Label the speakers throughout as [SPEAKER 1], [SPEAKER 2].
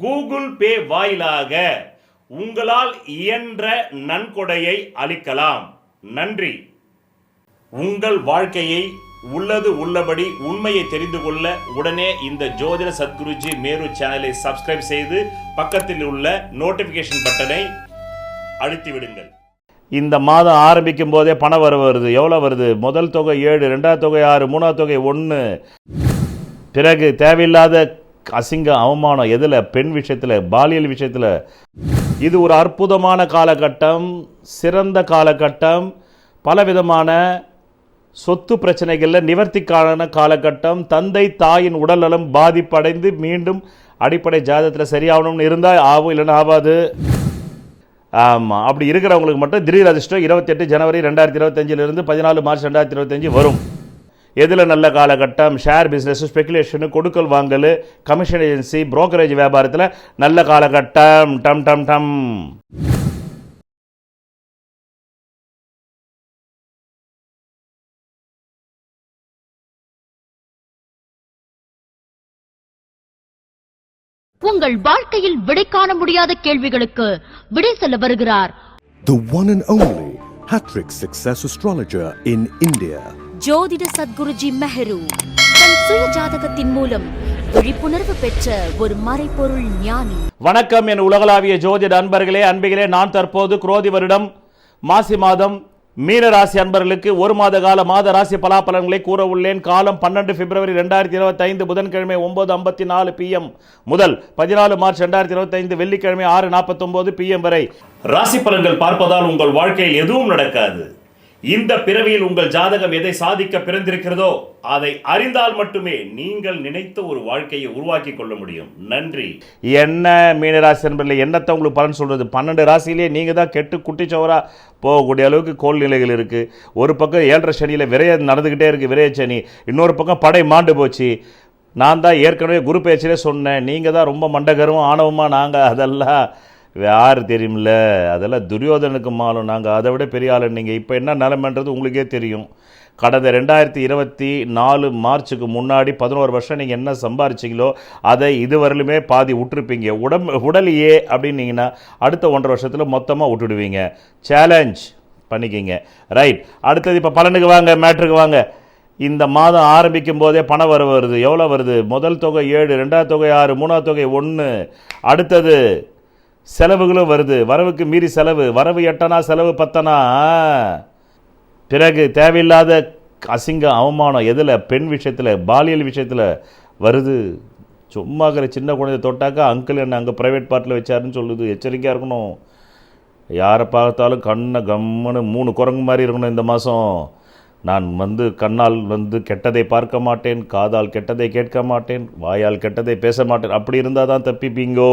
[SPEAKER 1] Google Pay வாயிலாக உங்களால் இயன்ற நன்கொடையை அளிக்கலாம். நன்றி. உங்கள் வாழ்க்கையை உள்ளது உள்ளபடி உண்மையை தெரிந்து கொள்ள உடனே இந்த ஜோதிட சத்குருஜி மேரு சேனலை சப்ஸ்கிரைப் செய்து பக்கத்தில் உள்ள நோட்டிபிகேஷன் பட்டனை அழுத்தி விடுங்கள்
[SPEAKER 2] இந்த மாதம் ஆரம்பிக்கும் போதே பணம் வர வருது. எவ்வளோ வருது? முதல் தொகை ஏழு ரெண்டாவது தொகை ஆறு மூணாவது தொகை ஒன்று பிறகு தேவையில்லாத அசிங்க அவமானம் எதில்? பெண் விஷயத்தில் பாலியல் விஷயத்தில். இது ஒரு அற்புதமான காலகட்டம் சிறந்த காலகட்டம் பலவிதமான சொத்து பிரச்சனைகளில் நிவர்த்திக்கான காலகட்டம் தந்தை தாயின் உடல்நலம் பாதிப்படைந்து மீண்டும் அடிப்படை ஜாதகத்தில் சரியாகணும்னு இருந்தால் ஆகும் இல்லைன்னா ஆகாது ஆமாம் அப்படி இருக்கிறவங்களுக்கு மட்டும் திடீர் அதிர்ஷ்டம் இருபத்தெட்டு ஜனவரி ரெண்டாயிரத்தி இருபத்தஞ்சிலிருந்து பதினாலு மார்ச் ரெண்டாயிரத்தி இருபத்தஞ்சி வரும். எதில் நல்ல காலகட்டம் ஷேர் பிஸ்னஸ் ஸ்பெகுலேஷனு கொடுக்கல் வாங்கல் கமிஷன் ஏஜென்சி புரோக்கரேஜ் வியாபாரத்தில் நல்ல காலகட்டம். டம் டம் டம்.
[SPEAKER 3] உங்கள் வாழ்க்கையில் விடை காண முடியாத கேள்விகளுக்கு விடை சொல்ல வருகிறார்.
[SPEAKER 4] The one and only Hattrick Success Astrologer in India.
[SPEAKER 3] ஜோதிட சத்குருஜி மெஹரு. தன் சுய ஜாதகத்தின் மூலம் விழிப்புணர்வு பெற்ற ஒரு மறைப்பொருள் ஞானி.
[SPEAKER 2] வணக்கம் என் உலகளாவிய ஜோதிட அன்பர்களே அன்பிகளே நான் தற்போது குரோதி வருடம் மாசி மாதம் மீன ராசி அன்பர்களுக்கு ஒரு மாத கால மாத ராசி பலாபலன்களை கூற உள்ளேன். காலம் பன்னெண்டு பிப்ரவரி ரெண்டாயிரத்தி இருபத்தைந்து புதன்கிழமை ஒன்பது ஐம்பத்தி நாலு பிஎம் முதல் பதினாலு மார்ச் ரெண்டாயிரத்தி இருபத்தைந்து வெள்ளிக்கிழமை ஆறு நாற்பத்தொன்பது பிஎம் வரை.
[SPEAKER 1] ராசி பலன்கள் பார்ப்பதால் உங்கள் வாழ்க்கையில் எதுவும் நடக்காது. இந்த பிறவியில் உங்கள் ஜாதகம் எதை சாதிக்க பிறந்திருக்கிறதோ அதை அறிந்தால் மட்டுமே நீங்கள் நினைத்த ஒரு வாழ்க்கையை உருவாக்கி கொள்ள முடியும். நன்றி.
[SPEAKER 2] என்ன மீனராசி நண்பர்களே என்னத்தை உங்களுக்கு பலன் சொல்கிறது பன்னெண்டு ராசியிலே நீங்கள் தான் கெட்டு குட்டிச்சவரா போகக்கூடிய அளவுக்கு கோல் நிலைகள் இருக்குது ஒரு பக்கம் ஏழரை சனியில் விரைய நடந்துக்கிட்டே இருக்குது விரைய சனி. இன்னொரு பக்கம் படை மாண்டு போச்சு. நான் தான் ஏற்கனவே குரு பேச்சிலே சொன்னேன் நீங்கள் தான் ரொம்ப மண்டகரும் ஆணவமாக நாங்கள் அதெல்லாம் யார் தெரியுமில்ல அதெல்லாம் துரியோதனுக்கு மாலும். நாங்கள் அதை விட பெரிய ஆள் நீங்கள் இப்போ என்ன நிலைமைன்றது உங்களுக்கே தெரியும். கடந்த ரெண்டாயிரத்தி இருபத்தி நாலு மார்ச்சுக்கு முன்னாடி பதினோரு வருஷம் நீங்கள் என்ன சம்பாரிச்சிங்களோ அதை இதுவரையிலுமே பாதி விட்டுருப்பீங்க. உடம்பு உடலையே அப்படின்னீங்கன்னா அடுத்த ஒன்றரை வருஷத்தில் மொத்தமாக விட்டுடுவீங்க. சேலஞ்ச் பண்ணிக்கிங்க. ரைட் அடுத்தது இப்போ பலனுக்கு வாங்க மேட்ருக்கு வாங்க. இந்த மாதம் ஆரம்பிக்கும் போதே பணம் வர வருது. எவ்வளோ வருது? முதல் தொகை ஏழு ரெண்டாவது தொகை ஆறு மூணாவது தொகை ஒன்று அடுத்தது செலவுகளும் வருது. வரவுக்கு மீறி செலவு. வரவு எட்டனா செலவு பத்தனா? பிறகு தேவையில்லாத அசிங்க அவமானம் எதில்? பெண் விஷயத்தில் பாலியல் விஷயத்தில் வருது. சும்மா இருக்கிற சின்ன குழந்தை தொட்டாக்கா அங்கிள் என்ன அங்கே ப்ரைவேட் பார்ட்டில் வச்சாருன்னு சொல்லுது. எச்சரிக்கையாக இருக்கணும். யாரை பார்த்தாலும் கண்ணை கம்முன்னு மூணு குரங்கு மாதிரி இருக்கணும் இந்த மாதம் நான் வந்து கண்ணால் வந்து கெட்டதை பார்க்க மாட்டேன் காதால் கெட்டதை கேட்க மாட்டேன் வாயால் கெட்டதை பேச மாட்டேன். அப்படி இருந்தால் தான் தப்பிப்பீங்கோ.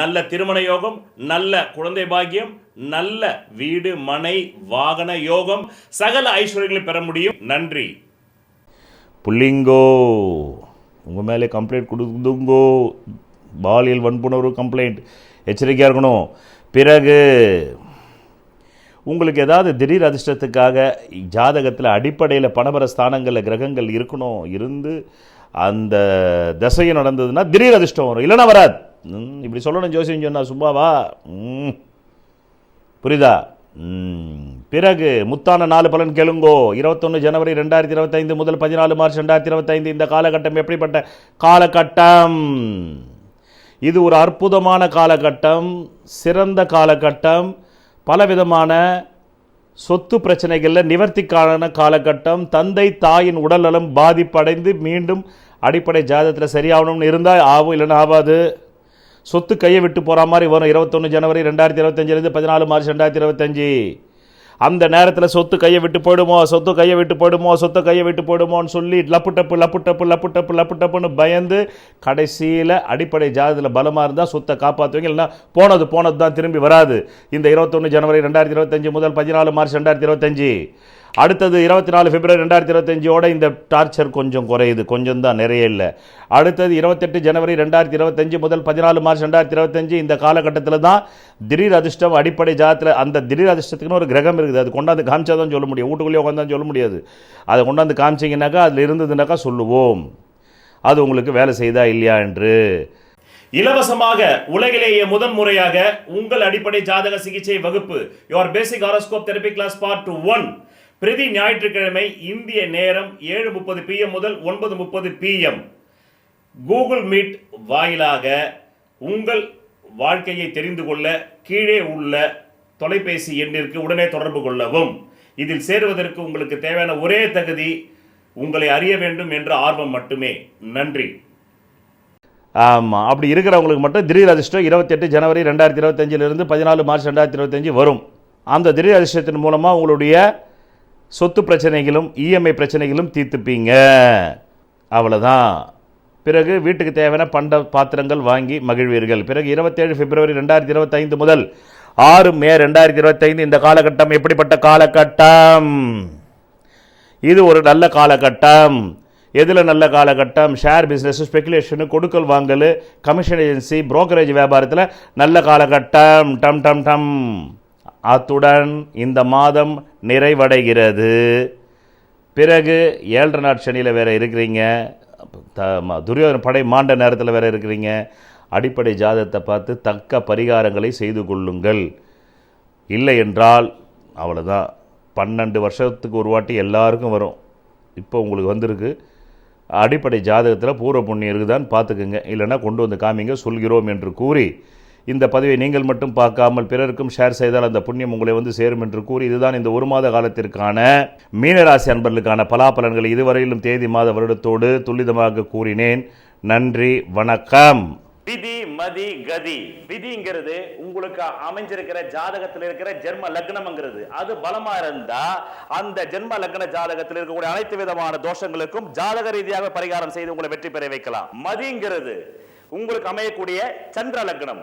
[SPEAKER 1] நல்ல திருமண யோகம் நல்ல குழந்தை பாக்கியம் நல்ல வீடு மனை வாகன யோகம். சகல ஐஸ்வர்யங்களை பெற முடியும். நன்றி.
[SPEAKER 2] புள்ளிங்கோ உங்கள் மேலே கம்ப்ளைண்ட் கொடுத்துங்கோ பாலியல் வன்புணர்வு கம்ப்ளைண்ட் எச்சரிக்கையாக இருக்கணும். பிறகு உங்களுக்கு ஏதாவது திடீர் அதிர்ஷ்டத்துக்காக ஜாதகத்தில் அடிப்படையில் பணபர ஸ்தானங்களில் கிரகங்கள் இருக்கணும் இருந்து அந்த தசையும் நடந்ததுன்னா திடீர் அதிர்ஷ்டம் வரும். இல்லைன்னா வராது. இப்படி சொல்லணும் ஜோசியம் சொன்னால் சும்மாவா? ம். புரியுதா? பிறகு முத்தான நாலு பலன் கெலுங்கோ இருபத்தொன்று ஜனவரி ரெண்டாயிரத்தி இருபத்தைந்து முதல் பதினாலு மார்ச் ரெண்டாயிரத்தி இருபத்தைந்து இந்த காலகட்டம் எப்படிப்பட்ட காலகட்டம்? இது ஒரு அற்புதமான காலகட்டம் சிறந்த காலகட்டம் பலவிதமான சொத்து பிரச்சனைகளில் நிவர்த்திக்கான காலகட்டம் தந்தை தாயின் உடல்நலம் பாதிப்படைந்து மீண்டும் அடிப்படை ஜாதகத்தில் சரியாகணும்னு இருந்தால் ஆகும் இல்லைன்னா ஆகாது. சொத்து கையை விட்டு போகிற மாதிரி வரும். இருபத்தொன்று ஜனவரி ரெண்டாயிரத்தி இருபத்தஞ்சிலேருந்து பதினாலு மார்ச் ரெண்டாயிரத்தி இருபத்தஞ்சி. அந்த நேரத்தில் சொத்து கையை விட்டு போயிடுமோ? சொத்து கையை விட்டு போயிடுமோ? சொத்து கையை விட்டு போயிடுமோன்னு சொல்லி லப்பு டப்பு லப்பு டப்பு லப்பு டப்பு லப்பு டப்புன்னு பயந்து கடைசியில் அடிப்படை ஜாதத்தில் பலமாக இருந்தால் சொத்தை காப்பாற்றுவீங்க இல்லைன்னா போனது போனது தான் திரும்பி வராது. இந்த இருபத்தொன்று ஜனவரி ரெண்டாயிரத்தி இருபத்தஞ்சி முதல் பதினாலு மார்ச் ரெண்டாயிரத்தி இருபத்தஞ்சி. அடுத்தது இருபத்தி நாலு பிப்ரவரி ரெண்டாயிரத்தி இருபத்தஞ்சோட இந்த டார்ச்சர் கொஞ்சம் குறையுது. கொஞ்சம் தான் நிறைய இல்லை. அடுத்தது இருபத்தெட்டு ஜனவரி ரெண்டாயிரத்தி இருபத்தஞ்சு முதல் பதினாலு மார்ச் ரெண்டாயிரத்தி இருபத்தஞ்சு இந்த காலகட்டத்தில் தான் திடீர் அதிர்ஷ்டம் அடிப்படை ஜாதத்தில் அந்த திடீர் அதிர்ஷ்டத்துக்குன்னு ஒரு கிரகம் இருக்குது. அது கொண்டாந்து காமிச்சா தான் சொல்ல முடியும். வீட்டுக்குள்ளேயே உட்காந்து சொல்ல முடியாது. அதை கொண்டாந்து காமிச்சிங்கனாக்கா அதில் இருந்ததுனாக்கா சொல்லுவோம். அது உங்களுக்கு வேலை செய்தா இல்லையா என்று.
[SPEAKER 1] இலவசமாக உலகிலேயே முதன் முறையாக உங்கள் அடிப்படை ஜாதக சிகிச்சை வகுப்பு. Your basic horoscope therapy class part one பிரதி ஞாயிற்றுக்கிழமை இந்திய நேரம் ஏழு முப்பது பிஎம் முதல் ஒன்பது முப்பது பிஎம் கூகுள் மீட் வாயிலாக உங்கள் வாழ்க்கையை தெரிந்து கொள்ள கீழே உள்ள தொலைபேசி எண்ணிற்கு உடனே தொடர்பு கொள்ளவும். இதில் சேருவதற்கு உங்களுக்கு தேவையான ஒரே தகுதி உங்களை அறிய வேண்டும் என்ற ஆர்வம் மட்டுமே. நன்றி.
[SPEAKER 2] ஆமாம் அப்படி இருக்கிறவங்களுக்கு மட்டும் திடீர் அதிர்ஷ்டம் இருபத்தெட்டு ஜனவரி ரெண்டாயிரத்தி இருபத்தஞ்சிலிருந்து பதினாலு மார்ச் ரெண்டாயிரத்தி இருபத்தஞ்சி வரும். அந்த திடீர் அதிர்ஷ்டத்தின் மூலமாக உங்களுடைய சொத்து பிரச்சனைகளும் இஎம்ஐ பிரச்சனைகளும் தீர்த்துப்பீங்க. அவ்வளோதான் பிறகு வீட்டுக்கு தேவையான பண்ட பாத்திரங்கள் வாங்கி மகிழ்வீர்கள். பிறகு இருபத்தேழு பிப்ரவரி ரெண்டாயிரத்தி இருபத்தைந்து முதல் ஆறு மே ரெண்டாயிரத்தி இருபத்தைந்து இந்த காலகட்டம் எப்படிப்பட்ட காலகட்டம்? இது ஒரு நல்ல காலகட்டம். எதில் நல்ல காலகட்டம்? ஷேர் பிஸ்னஸ் ஸ்பெகுலேஷனு கொடுக்கல் வாங்கல் கமிஷன் ஏஜென்சி புரோக்கரேஜ் வியாபாரத்தில் நல்ல காலகட்டம். டம் டம் டம். அத்துடன் இந்த மாதம் நிறைவடைகிறது. பிறகு ஏழரை நாட் சனியில் வேறு இருக்கிறீங்க. த ம- துரியோதன படை மாண்ட நேரத்தில் வேறு இருக்கிறீங்க. அடிப்படை ஜாதகத்தை பார்த்து தக்க பரிகாரங்களை செய்து கொள்ளுங்கள். இல்லை என்றால் அவ்வளோதான் பன்னெண்டு வருஷத்துக்கு ஒரு வாட்டி எல்லாருக்கும் வரும். இப்போ உங்களுக்கு வந்திருக்கு. அடிப்படை ஜாதகத்தில் பூர்வ புண்ணியம் இருக்குதான்னு பார்த்துக்குங்க. இல்லைன்னா கொண்டு வந்து காமிங்க சொல்கிறோம் என்று கூறி இந்த பதிவை நீங்கள் மட்டும் பார்க்காமல் பிறருக்கும் ஷேர் செய்தால் அந்த புண்ணியம் உங்களை வந்து சேரும் என்று கூறி இதுதான் இந்த ஒரு மாத காலத்திற்கான மீனராசி அன்பர்களுக்கான பலாபலன்களை இதுவரையிலும் தேதி மாத வருடத்தோடு துல்லிதமாக கூறினேன். நன்றி வணக்கம்.
[SPEAKER 1] விதி மதி கதி. விதிங்கிறது உங்களுக்கு அமைஞ்சிருக்கிற ஜாதகத்தில் இருக்கிற ஜென்ம லக்னம்ங்கிறது. அது பலமா இருந்தா அந்த ஜென்ம லக்ன ஜாதகத்தில் இருக்கக்கூடிய அனைத்து விதமான தோஷங்களுக்கும் ஜாதக ரீதியாக பரிகாரம் செய்து உங்களை வெற்றி பெற வைக்கலாம். மதிங்கிறது உங்களுக்கு அமையக்கூடிய சந்திர லக்னம்.